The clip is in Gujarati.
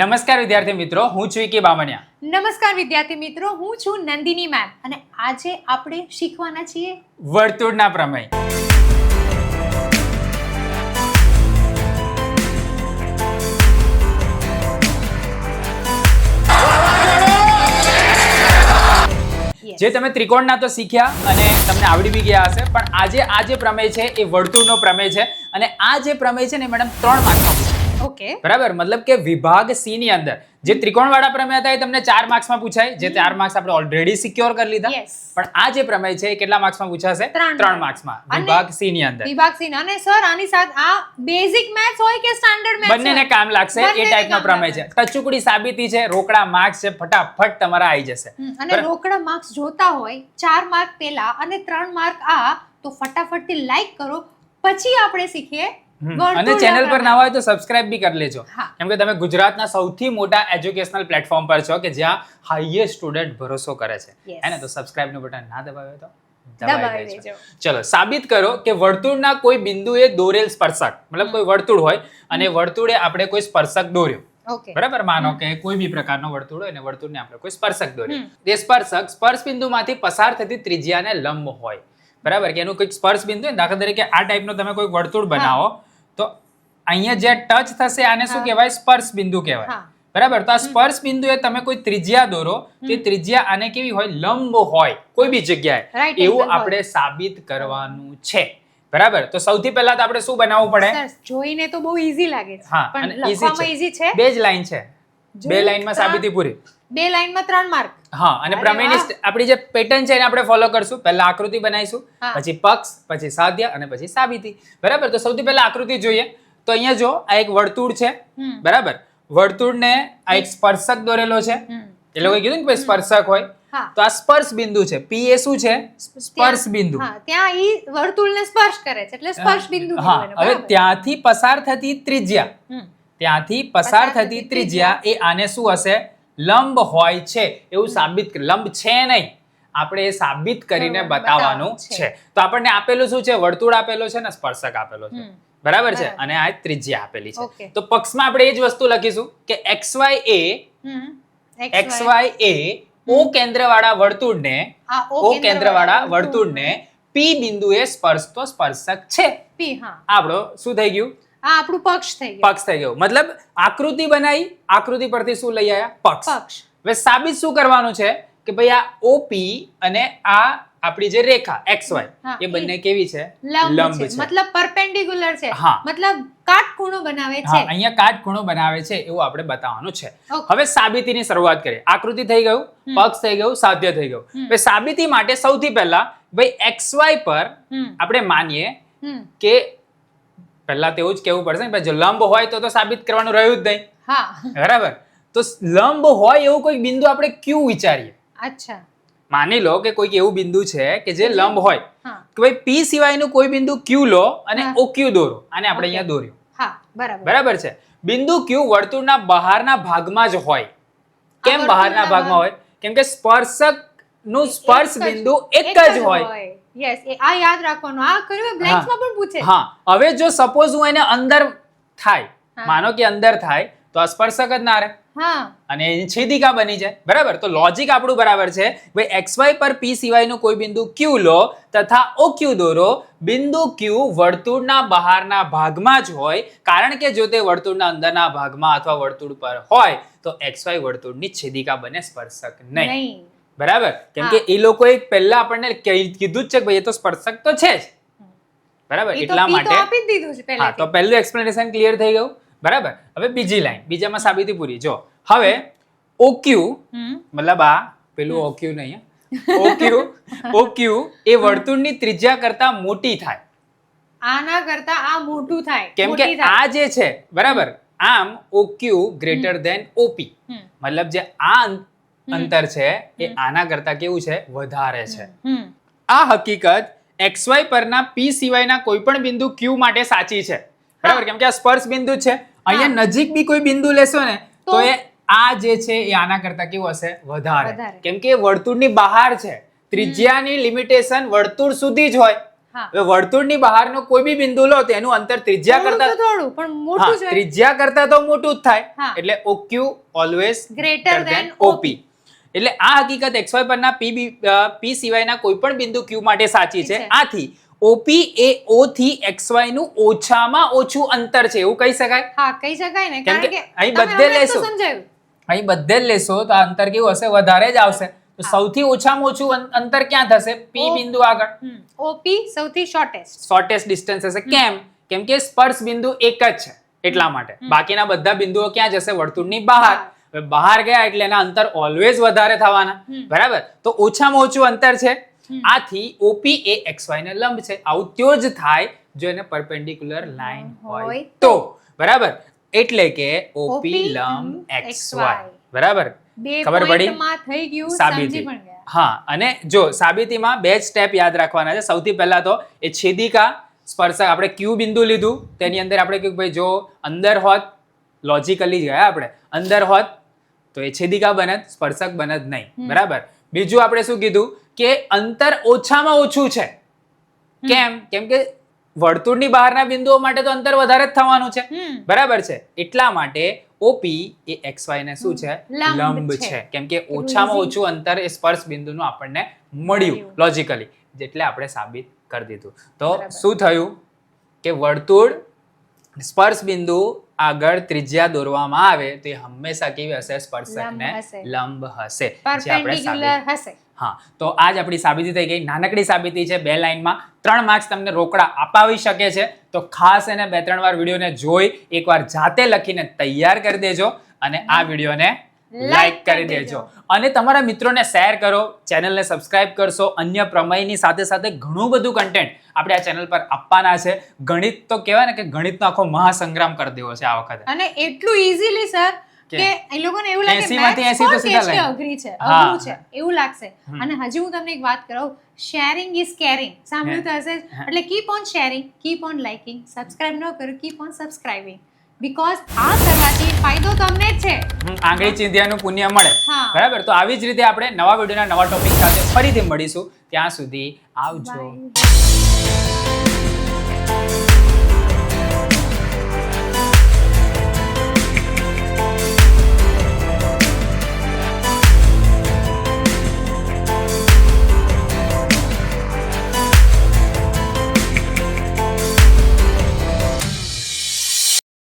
નમસ્કાર વિદ્યાર્થી મિત્રો હું છું કે બામણિયા. નમસ્કાર વિદ્યાર્થી મિત્રો હું છું નંદિની મેમ અને આજે આપણે શીખવાના છીએ વર્તુળના પ્રમેય. જે તમે ત્રિકોણના તો શીખ્યા અને તમને આવડી બી ગયા હશે પણ આજે આ જે પ્રમેય છે એ વર્તુળનો પ્રમેય છે. અને આ જે પ્રમેય છે ને મેડમ ત્રણ માર્કનો ઓકે. બરાબર? મતલબ કે વિભાગ સી ની અંદર જે ત્રિકોણવાળા પ્રમેય હતા એ તમને ચાર માર્ક્સમાં પૂછાય જે ચાર માર્ક્સ આપણે ઓલરેડી સિક્યોર કરી લીધા. પણ આ જે પ્રમેય છે એ કેટલા માર્ક્સમાં પૂછાશે? ત્રણ. માર્ક્સમાં. વિભાગ સી ની અંદર. વિભાગ સી અને સર આની સાથે આ બેઝિક મેથ્સ હોય કે સ્ટાન્ડર્ડ મેથ્સ બંનેને કામ લાગશે. એ ટાઈપનો પ્રમેય છે. ટચુકડી સાબિતી છે રોકડા માર્ક્સ છે ફટાફટ તમારા આવી જશે. અને રોકડા માર્ક્સ જોતા હોય ચાર માર્ક પેલા અને ત્રણ માર્ક આ તો ફટાફટથી લાઈક કરો. પછી આપણે શીખીએ અને ચેનલ પર ના હોય તો સબસ્ક્રાઇબ બી કરી લેજો. કેમ કે તમે ગુજરાતના સૌથી મોટા એજ્યુકેશનલ પ્લેટફોર્મ પર છો કે જ્યાં હાઈએસ્ટ સ્ટુડન્ટ ભરોસો કરે છે. Yes. તો સબસ્ક્રાઇબનું બટન ના દબાવે તો. ચલો સાબિત કરો કે વર્તુળના કોઈ બિંદુએ દોરેલ સ્પર્શક મતલબ કોઈ વર્તુળ હોય અને વર્તુળે આપણે કોઈ સ્પર્શક દોર્યો. બરાબર? માનો કે કોઈ બી પ્રકારનો વર્તુળ હોય ને વર્તુળને આપણે કોઈ સ્પર્શક દોર્યો. તે સ્પર્શક સ્પર્શ બિંદુમાંથી પસાર થતી ત્રિજ્યાને લંબ હોય. બરાબર? કે એનું કોઈ સ્પર્શ બિંદુ દાખલા તરીકે આ ટાઈપનો તમે કોઈ વર્તુળ બનાવો તો અહીંયા જે ટચ થશે આને શું કહેવાય? સ્પર્શ બિંદુ કહેવાય. બરાબર? તો આ સ્પર્શ બિંદુએ તમે કોઈ ત્રિજ્યા દોરો તે ત્રિજ્યા આને કેવી હોય? લંબ હોય. કોઈ બી જગ્યાએ. એવું આપણે સાબિત કરવાનું છે. બરાબર? તો સૌથી પહેલા તો આપણે શું બનાવવું પડે? જોઈને તો બહુ ઈઝી લાગે છે. હા, પણ લખવામાં ઈઝી છે? બે જ લાઈન છે. બે? લાઈનમાં સાબિતી પૂરી. બે લાઈનમાં ત્રણ માર્ક હા અને પ્રમેયની આપણી જે પેટર્ન છે એને આપણે ફોલો કરશું. પહેલા આકૃતિ બનાવીશું પછી પક્ષ પછી સાધ્ય અને પછી સાબિતી. બરાબર? તો સૌથી પહેલા આકૃતિ જોઈએ. તો અહીંયા જો આ એક વર્તુળ છે. બરાબર? વર્તુળને આ એક સ્પર્શક દોરેલો છે. એ લોકોએ કીધું ને કે સ્પર્શક હોય. તો આ સ્પર્શ બિંદુ છે. પી એ શું છે? સ્પર્શ બિંદુ. ત્યાં ઈ વર્તુળને સ્પર્શ કરે છે. એટલે સ્પર્શ બિંદુ હા હવે ત્યાંથી પસાર થતી ત્રિજ્યા. ત્યાંથી પસાર થતી ત્રિજ્યા. એ આને શું હશે? લંબ હોય છે. એવું સાબિત લંબ છે નહીં. આપણે એ સાબિત કરીને બતાવવાનું છે. તો આપણને આપેલું શું છે? વર્તુળ આપેલો છે ને સ્પર્શક આપેલો છે. બરાબર છે? અને આ ત્રિજ્યા આપેલી છે. તો પક્ષમાં આપણે એ જ વસ્તુ લખીશું કે X Y A X Y A O કેન્દ્રવાળા વર્તુળને ઓ કેન્દ્રવાળા વર્તુળને પી બિંદુએ સ્પર્શતો સ્પર્શક છે. પી હા. આપણો શું થઈ ગયું? આ આપણું પક્ષ થઈ ગયું. પક્ષ થઈ ગયો. મતલબ આકૃતિ બનાવી આકૃતિ પરથી શું લઈ આવ્યા પક્ષ. પક્ષ. હવે સાબિત શું કરવાનું છે? કે ભાઈ આ ઓપી અને આ આપણી જે રેખા એક્સ વાય એ બંને કેવી છે? લંબ છે. મતલબ પરપેન્ડિક્યુલર છે. મતલબ કાટખૂણો બનાવે છે. અહીંયા કાટખૂણો બનાવે છે એવું આપણે બતાવવાનું છે. હવે સાબિતીની શરૂઆત કરીએ. આકૃતિ થઈ ગયું પક્ષ થઈ ગયું સાધ્ય થઈ ગયું. હવે સાબિતી માટે સૌથી પહેલા ભાઈ એક્સ વાય પર આપણે માનીએ કે પહેલા તેવું જ કહેવું પડશે ને જો લંબ હોય તો તો સાબિત કરવાનું રહ્યું જ નહીં. હા. બરાબર? તો લંબ હોય એવું કોઈ બિંદુ આપણે ક્યુ વિચારીએ? અચ્છા. માની લો કે કોઈક એવું બિંદુ છે કે જે લંબ હોય. કે ભાઈ પી સિવાયનું કોઈ બિંદુ ક્યુ લો અને ઓ ક્યુ દોરો અને આપણે અહીંયા દોર્યું. હા બરાબર. બરાબર છે? બિંદુ ક્યુ વર્તુળના બહારના ભાગમાં જ હોય. કેમ બહારના ભાગમાં હોય? કેમ કે સ્પર્શકનું સ્પર્શ બિંદુ એક જ હોય. યસ આ યાદ રાખવાનું. આ કર્યું બ્લેન્ક્સમાં પણ પૂછે. હા. હવે જો સપોઝ હું એને અંદર થાય માનો કે અંદર થાય તો સ્પર્શક જ ના રહે. અને છેદિકા બની જાય. બરાબર? તો લોજિક આપણું બરાબર છે. ભાઈ એક્સ વાય પર પી સિવાયનું કોઈ બિંદુ ક્યુ લો તથા ઓ ક્યુ દોરો બિંદુ ક્યુ વર્તુળના બહારના ભાગમાં જ હોય. કારણ કે જો તે વર્તુળના અંદરના ભાગમાં અથવા વર્તુળ પર હોય તો એક્સ વાય વર્તુળની છેદિકા બને સ્પર્શક નહીં. બરાબર? કેમ કે એ લોકોએ પહેલા આપણને કીધું જ છે કે ભાઈ એ તો સ્પર્શક તો છે જ. બરાબર? એટલા માટે આપી દીધું છે હા તો પહેલું એક્સપ્લેનેશન ક્લિયર થઈ ગયું. બરાબર? હવે બીજી લાઈન બીજામાં સાબિતી પૂરી જો હવે ઓક્યુ મતલબ આ પેલું ઓક્યુ નહીં ઓક્યુ ઓક્યુ એ વર્તુળની ત્રિજ્યા કરતા મોટી થાય. આના કરતા આ મોટું થાય. કેમ કે આ જે છે બરાબર? આમ ઓક્યુ ગ્રેટર ધેન ઓપી મતલબ જે આ અંતર છે એ આના કરતા કેવું છે? વધારે છે. આ હકીકત XY પરના P સિવાયના કોઈ પણ બિંદુ Q માટે સાચી છે? બરાબર? કેમ કે આ સ્પર્શ બિંદુ છે. અહીંયા નજીક બી કોઈ બિંદુ લેશો ને તો? એ આ જે છે એ આના કરતા કેવું હશે? વધારે. કેમ કે વર્તુળની બહાર છે. ત્રિજ્યાની લિમિટેશન વર્તુળ સુધી જ હોય. હવે વર્તુળની બહારનો કોઈ બી બિંદુ લો તો એનું અંતર ત્રિજ્યા કરતા થોડું પણ મોટું ત્રિજ્યા કરતા તો મોટું જ થાય. એટલે O Q always greater than OP એટલે આ હકીકત XY પરના પી અ, સિવાયના કોઈ પણ બિંદુ ક્યુ માટે સાચી છે. આથી ઓપી એ ઓ થી XY નું ઓછામાં ઓછું અંતર છે એવું કહી શકાય? હા કહી શકાય ને કારણ કે અહીં બધે લેશો. અહીં બધે લેશો તો અંતર કેવું હશે? વધારે જ આવશે. તો સૌથી ઓછામાં ઓછું અંતર ક્યાં થશે? પી બિંદુ આગળ. ઓપી સૌથી શોર્ટેસ્ટ શોર્ટેસ્ટ ડિસ્ટન્સ હશે. કેમ? કેમ કે સ્પર્શ બિંદુ એક જ છે એટલા માટે. બાકીના બધા બિંદુઓ ક્યાં જશે? વર્તુળની બહાર. બહાર. ગયા એટલે એના અંતર ઓલવેઝ વધારે થવાના. બરાબર? તો ઓછામાં ઓછું અંતર છે. આથી ઓપી એ XY ને લંબ છે. આવું ત્યો જ થાય જો એને પરપેન્ડિક્યુલર લાઈન હોય તો. બરાબર? એટલે કે ઓપી લંબ XY બરાબર? ખબર પડી? પોઈન્ટમાં થઈ ગયું સાબિતી. હા અને જો સાબિતીમાં બે જ સ્ટેપ યાદ રાખવાના છે. સૌથી પહેલા તો એ છેદિકા સ્પર્શક આપણે ક્યુ બિંદુ લીધું. તેની અંદર આપણે કહ્યું ભાઈ જો અંદર હોત લોજિકલી ગયા આપણે. અંદર હોત તો એ છેદિકા બનત સ્પર્શક બનત નહીં. બરાબર? બીજું આપણે શું કીધું? કે અંતર ઓછામાં ઓછું છે. કેમ? કેમ કે વર્તુળની બહારના બિંદુઓ માટે તો અંતર વધારે જ થવાનું છે. બરાબર છે? એટલા માટે ઓપી એ એક્સ વાય ને શું છે? લંબ છે. કેમ કે ઓછામાં ઓછું અંતર એ સ્પર્શ બિંદુનું આપણને મળ્યું મળ્યું. લોજિકલી જેટલે આપણે સાબિત કરી દીધું. તો શું થયું? કે વર્તુળ સ્પર્શ બિંદુ આગળ ત્રિજ્યા દોરવામાં આવે તો એ હંમેશા કેવી હશે? સ્પર્શકને લંબ હશે. પરપેન્ડિક્યુલર હશે. હા તો આજ આપણી સાબિતી થઈ ગઈ. નાનકડી સાબિતી છે બે લાઈનમાં ત્રણ માર્ક્સ તમને રોકડા અપાવી શકે છે. તો ખાસ એને બે ત્રણ વાર વિડીયોને જોઈ એકવાર જાતે લખીને તૈયાર કરી દેજો અને આ વિડીયોને લાઈક કરી દેજો. અને તમારા મિત્રોને શેર કરો ચેનલને સબસ્ક્રાઇબ કરશો. અન્ય પ્રમેયની સાથે સાથે ઘણું બધું કન્ટેન્ટ આપણે આ ચેનલ પર આપવાના છે. ગણિત તો કહેવાય ને કે ગણિતનો આખો મહાસંગ્રામ કરી દેવો છે આ વખતે. અને એટલું ઇઝીલી સર કે કે એ લોકોને એવું લાગે 80 માંથી 80 તો સીધા કે છે અઘરી છે અઘરું છે એવું લાગશે. અને હજી હું તમને એક વાત કરાવું શેરિંગ ઇઝ કેરિંગ સાંભળ્યું તો હશે એટલે keep on sharing keep on liking subscribe ન કરો કીપ ઓન સબસ્ક્રાઇબિંગ બીકોઝ આ કરવાથી ફાયદો તમને છે. આંગળી ચીંધ્યાનું પુણ્ય મળે. બરાબર? તો આવી જ રીતે આપણે નવા વિડીયોના નવા ટોપિક સાથે ફરીથી મળીશું. ત્યાં સુધી આવજો.